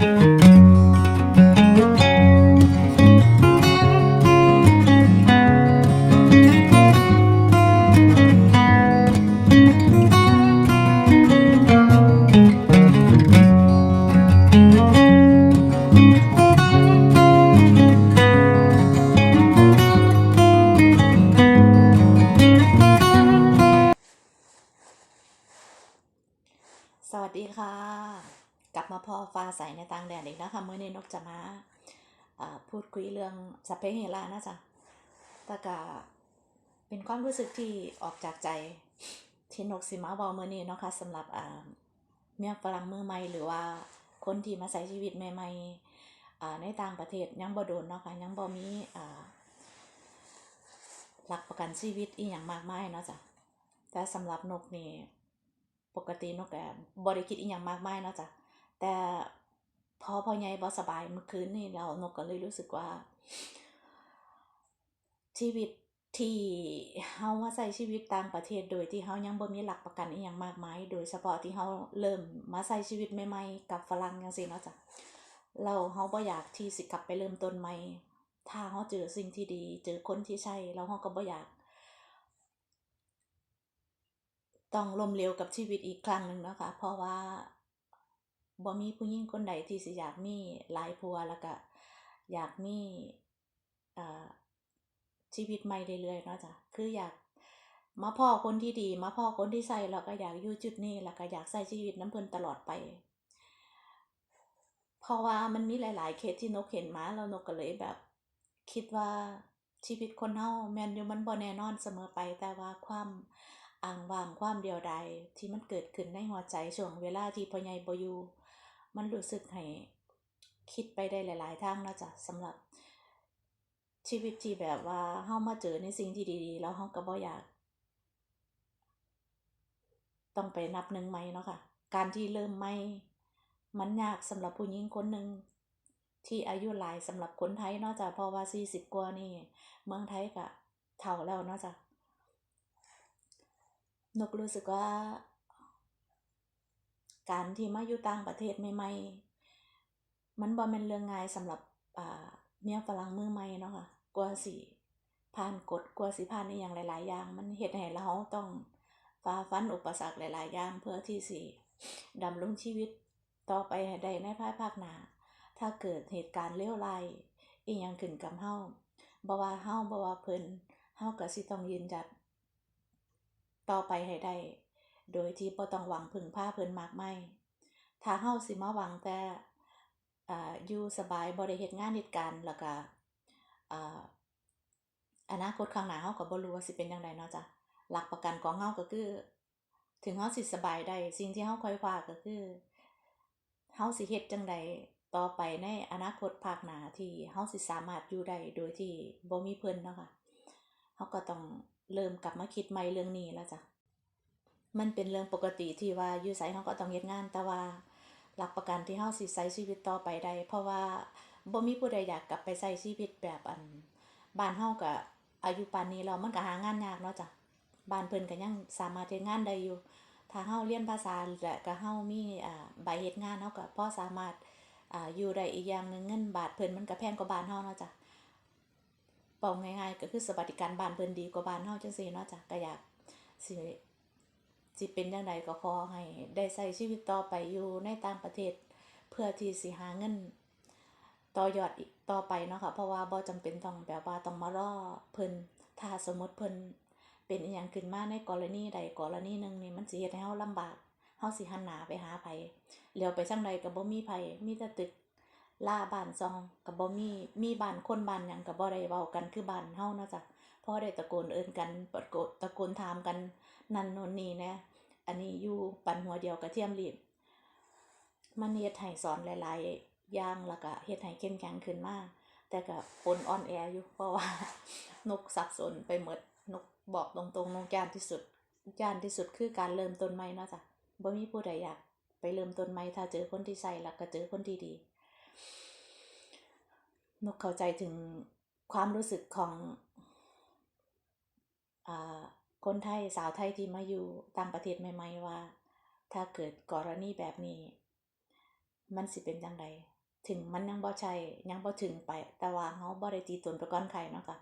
สวัสดีค่ะ กลับมาพอฟ้าใสในต่างแดนอีกแล้วค่ะมื้อนี้นกจะมาอ่าพูดคุยเรื่องสเพเหระนะจ๊ะแต่ก็เป็นความรู้สึกที่ออกจากใจที่นกสิมาเว้ามื้อนี้เนาะค่ะสำหรับอ่าเมียฝรั่งมือใหม่หรือว่าคนที่มาใช้ชีวิตใหม่ๆอ่าในต่างประเทศยังบ่โดนเนาะค่ะยังบ่มีอ่าหลักประกันชีวิตอีหยังมากมายเนาะจ๊ะแต่สำหรับนกนี่ปกตินกก็บ่ได้คิดอีหยังมากมายเนาะจ้ะ แต่พอพ่อใหญ่บ่สบายเมื่อคืนนี้แล้วนกก็เลยรู้สึกว่า ชีวิตที่เฮามาใช้ชีวิตต่างประเทศโดยที่เฮายังบ่มีหลักประกันอีหยังมากมาย โดยเฉพาะที่เฮาเริ่มมาใช้ชีวิตใหม่ๆกับฝรั่งจังซี่เนาะจ้ะแล้วเฮาบ่อยากที่สิกลับไปเริ่มต้นใหม่ ถ้าเฮาเจอสิ่งที่ดี เจอคนที่ใช่แล้วเฮาก็บ่อยาก ต้องล้มเหลวกับชีวิตอีกครั้งหนึ่งนะคะ เพราะว่า บ่มีผู้หญิงคนใดที่สิอยากมีหลายผัวแล้วก็อยากมีอ่อชีวิตใหม่เรื่อยๆเนาะจ้ะคืออยากมาพ้อคนที่ดี มาพ้อคนที่ใช่แล้วก็อยากอยู่จุดนี้แล้วก็อยากใช้ชีวิตน้ำเพิ่นตลอดไปเพราะว่ามันมีหลายๆเคสที่นกเห็นมาแล้วนกก็เลยแบบ คิดว่าชีวิตคนเฮาแมนยูมันบ่แน่นอนเสมอไป แต่ว่าความอ้างวางความเดียวดายที่มันเกิดขึ้นในหัวใจช่วงเวลาที่พ่อใหญ่บ่อยู่ มันรู้สึกให้คิดไปได้หลาย ๆ ทางนะจ้ะสำหรับชีวิตที่แบบว่าเฮามาเจอในสิ่งที่ดีๆ แล้วเฮาก็บ่อยาก ต้องไปนับหนึ่งใหมเนาะค่ะ การที่เริ่มใหม่มันยากสำหรับผู้หญิงคนหนึ่งที่อายุหลายสำหรับคนไทยเนาะจ้ะเพราะว่า40กว่านี่ เมืองไทยก็เฒ่าแล้วเนาะจ้ะนกรู้สึกว่า การที่มาอยู่ต่างประเทศใหม่ๆ มันบ่แม่นเรื่องง่ายสำหรับอ่าเมียฝรั่งมือใหม่เนาะค่ะกว่าสิผ่านกฎกว่าสิผ่านอิหยังหลาย ๆ อย่าง มันเฮ็ดให้เราต้องฝ่าฟันอุปสรรคหลาย ๆ อย่างเพื่อที่สิดำรงชีวิตต่อไปให้ได้ในภายภาคหน้าถ้าเกิดเหตุการณ์เลวร้ายอิหยังขึ้นกับเฮาบ่ว่าเฮาบ่ว่าเพิ่นเฮาก็สิต้องยืนหยัด ต่อไปให้ได้ โดยที่บ่ต้องหวังพึ่งพาเพิ่นมากไมายถ้าเฮาสิมาหวังแต่อ่าอยู่สบายบ่ได้เฮ็ดงานเฮ็ดการแล้วก็อ่าอนาคตข้างหน้าเฮาก็บ่รู้ว่าสิเป็นจังใดเนาะจ้ะหลักประกันของเฮาก็คือ ถึงเฮาสิสบายได้สิ่งที่เฮาคอยคว้าก็คือเฮาสิเฮ็ดจังใดต่อไปในอนาคตภาคหน้าที่เฮาสิสามารถอยู่ได้โดยที่บ่มีเพิ่นเนาะค่ะเฮาก็ต้องเริ่มกลับมาคิดใหม่เรื่องนี้แล้วจ้ะ มันเป็นเรื่องปกติที่ว่าอยู่ไสเฮาก็ต้องเฮ็ดงาน แต่ว่าหลักประกันที่เฮาสิใช้ชีวิตต่อไปได้เพราะว่าบ่มีผู้ใดอยากกลับไปใช้ชีวิตแบบอันบ้านเฮาก็อายุปานนี้แล้วมันก็หางานยากเนาะจ้ะบ้านเพิ่นก็ยังสามารถเฮ็ดงานได้อยู่ ถ้าเฮาเรียนภาษาและก็เฮามีอ่าใบเฮ็ดงานเฮาก็พอสามารถอ่าอยู่ได้อีกอย่างหนึ่งเงินบาทเพิ่นมันก็แพงกว่าบ้านเฮาเนาะจ้ะเว้าง่ายๆก็คือสวัสดิการบ้านเพิ่นดีกว่าบ้านเฮาจังซี่เนาะจ้ะก็อยากสิ สิเป็นจังใดก็ขอให้ได้ใช้ชีวิตต่อไปอยู่ในต่างประเทศ เพื่อที่สิหาเงิน ต่อยอดอีกต่อไปเนาะค่ะเพราะว่าบ่จำเป็นต้องแบบว่าต้องมารอเพิ่นถ้าสมมติเพิ่นเป็นอิหยังขึ้นมาในกรณีใดกรณีหนึ่งนี่มันสิเฮ็ดให้เฮาลำบากเฮาสิหันหน้าไปหาไผเหลียวไปทางใดก็บ่มีไผมีแต่ตึกล่าบ้านซองก็บบ่มีมีบ้านคนบ้านหยังก็บ่ได้เว้ากันคือบ้านเฮาเนาะจ้ะ พ่อได้ตะโกนเอิ้นกันตะโกนตะโกนถามกันนันนนนี่น่อันนี้อยู่ปันหัวเดียวกระเทียมรีบมันเฮ็ดให้สอนหลายๆอย่างแล้วก็เฮ็ดให้เข้มแข็งขึ้นมาก แต่ก็ปนอ่อนแออยู่เพราะว่านกสับสนไปหมดนกบอกตรงๆนกยานที่สุดยานที่สุดคือการเริ่มต้นใหม่เนาะจ้ะบ่มีผู้ใดอยากไปเริ่มต้นใหม่ถ้าเจอคนที่ใช่แล้วก็เจอคนที่ดีนกเข้าใจถึงความรู้สึกของ คนไทยสาวไทยที่มาอยู่ต่างประเทศใหม่ๆว่า ถ้าเกิดกรณีแบบนี้ มันสิเป็นจังใดถึงมันยังบ่ใช่ยังบ่ถึงไป แต่ว่าเฮาบ่ได้ตีตนไปก่อนใครเนาะค่ะ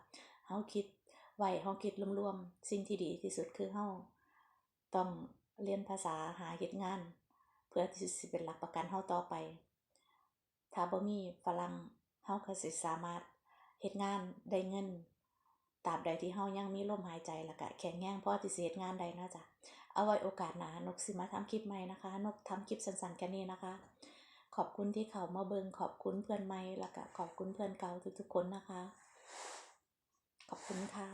เฮาคิดไว้เฮาคิดรวมๆสิ่งที่ดีที่สุดคือเฮาต้องเรียนภาษาหาเฮ็ดงาน เพื่อที่สิเป็นหลักประกันเฮาต่อไป ถ้าบ่มีฝรั่งเฮาก็สิสามารถเฮ็ดงานได้เงิน ตราบใดที่เฮายังมีลมหายใจละก็แข็งแรงพอที่สิเฮ็ดงานใดนะจ๊ะเอาไว้โอกาสหนานกสิมาทำคลิปใหม่นะคะ นกทำคลิปสั้นๆแค่นี้นะคะ ขอบคุณที่เขามาเบิงขอบคุณเพื่อนใหม่ละก็ขอบคุณเพื่อนเก่าทุกๆคนนะคะ ขอบคุณค่ะ